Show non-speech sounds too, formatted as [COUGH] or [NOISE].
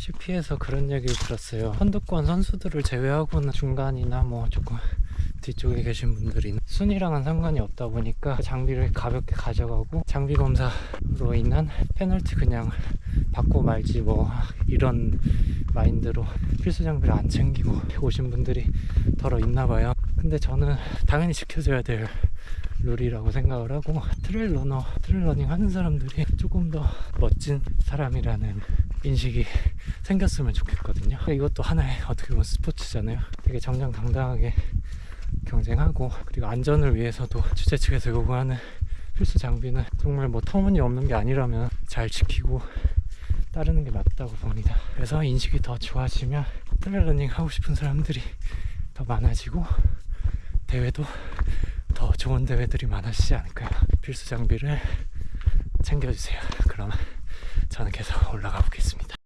CP에서 그런 얘기를 들었어요. 선두권 선수들을 제외하고는 중간이나 뭐 조금 뒤쪽에 계신 분들이 순위랑은 상관이 없다 보니까 장비를 가볍게 가져가고 장비 검사로 인한 페널티 그냥 받고 말지 뭐 이런 마인드로 필수 장비를 안 챙기고 오신 분들이 덜어 있나 봐요. 근데 저는 당연히 지켜줘야 될 룰이라고 생각을 하고 트레일 러너, 트레일 러닝 하는 사람들이 조금 더 멋진 사람이라는 인식이 생겼으면 좋겠거든요. 이것도 하나의 어떻게 보면 스포츠잖아요. 되게 정정당당하게 경쟁하고 그리고 안전을 위해서도 주최 측에서 요구하는 필수 장비는 정말 뭐 터무니없는 게 아니라면 잘 지키고 따르는 게 맞다고 봅니다. 그래서 인식이 더 좋아지면 트레일 러닝 하고 싶은 사람들이 더 많아지고 대회도 더 좋은 대회들이 많아지지 않을까요? 필수 장비를 챙겨주세요. 그럼 저는 계속 [LAUGHS] 올라가 보겠습니다.